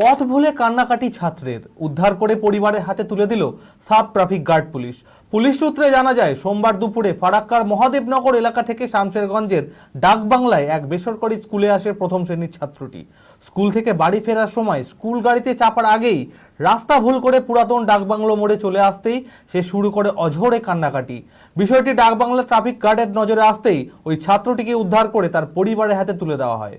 পথ ভুলে কান্নাকাটি ছাত্রের উদ্ধার করে পরিবারের হাতে তুলে দিল sub traffic guard police. Police সূত্রে জানা যায়, সোমবার দুপুরে ফারাক্কার মহাদেবনগর এলাকা থেকে শামশেরগঞ্জের ডাকবাংলায় এক বেসরকারি স্কুলে আসে প্রথম শ্রেণির ছাত্রটি। স্কুল থেকে বাড়ি ফেরার সময় স্কুল গাড়িতে চাপার আগেই রাস্তা ভুল করে পুরাতন ডাকবাংলো মোড়ে চলে আসতেই সে শুরু করে অঝোরে কান্নাকাটি। বিষয়টি ডাকবাংলা ট্রাফিক গার্ডের নজরে আসতেই ওই ছাত্রটিকে উদ্ধার করে তার পরিবারের হাতে তুলে দেওয়া হয়।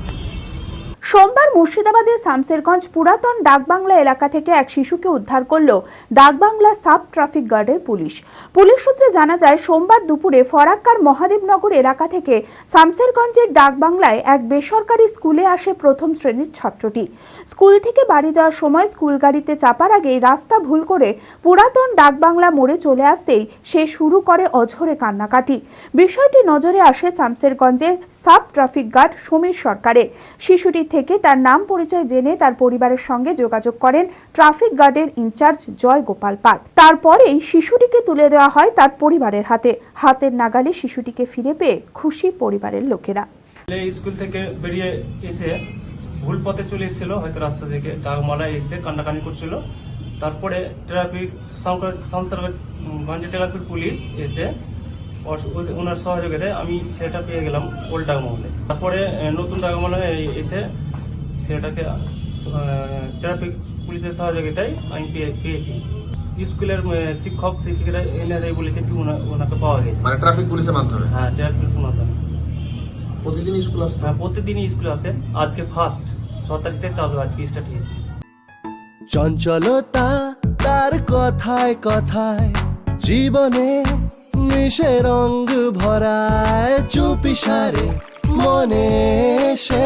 সোমবার মুর্শিদাবাদের শামসেরগঞ্জ পুরাতন ডাকবাংলা এলাকা থেকে এক শিশুকে উদ্ধার করল ডাকবাংলা সাব ট্রাফিক গার্ডের পুলিশ। পুলিশ সূত্রে জানা যায়, সোমবার দুপুরে ফরাক্কার মহাদেবনগর এলাকা থেকে শামসেরগঞ্জের ডাকবাংলায় এক বেসরকারি স্কুলে আসে প্রথম শ্রেণির ছাত্রটি। স্কুল থেকে বাড়ি যাওয়ার সময় স্কুল গাড়িতে চাপার আগেই রাস্তা ভুল করে পুরাতন ডাকবাংলা মোড়ে চলে আসতেই সে শুরু করে অঝরে কান্নাকাটি। বিষয়টি নজরে আসে শামসেরগঞ্জের সাব ট্রাফিক গার্ড সমীর সরকারের। শিশুটির থেকে তার নাম পরিচয় জেনে তার পরিবারের সঙ্গে যোগাযোগ করেন ট্রাফিক গার্ডের ইনচার্জ জয় গোপাল পাল তারপরেই শিশুটিকে তুলে দেওয়া হয় তার পরিবারের হাতে। হাতের নাগালে শিশুটিকে ফিরে পেয়ে খুশি পরিবারের লোকেরা। স্কুল থেকে বেরিয়ে এসে ভুল পথে চলে এসেছিল, হয়তো রাস্তা থেকে ডাকমালায় এসে কান্নাকানি করছিল। তারপরে ট্রাফিক গঞ্জে ট্রাফিক পুলিশ এসে ওনার সহযোগিতায় আমি সেটা পেয়ে গেলাম ওল্ড ডাকমহলে। তারপরে নতুন ডাকমহলে এসে সেটাকে ট্রাফিক পুলিশের সহযোগিতায় আমি পেয়েছি। স্কুলের শিক্ষক শিক্ষিকারা এনারাই বলেছে কি ওনাকে পাওয়া গেছে। মানে ট্রাফিক পুলিশের মাধ্যমে? হ্যাঁ ট্রাফিক মাধ্যমে। প্রতিদিন স্কুল আসতো হ্যাঁ প্রতিদিনই স্কুল আসে। আজকে ফার্স্ট ছ তারিখে চালু আজকে স্টার্ট হয়েছে। চঞ্চলতা তার কথায় কথায় জীবনে মিশে রঙ ভরায় চুপি সারে মনে সে।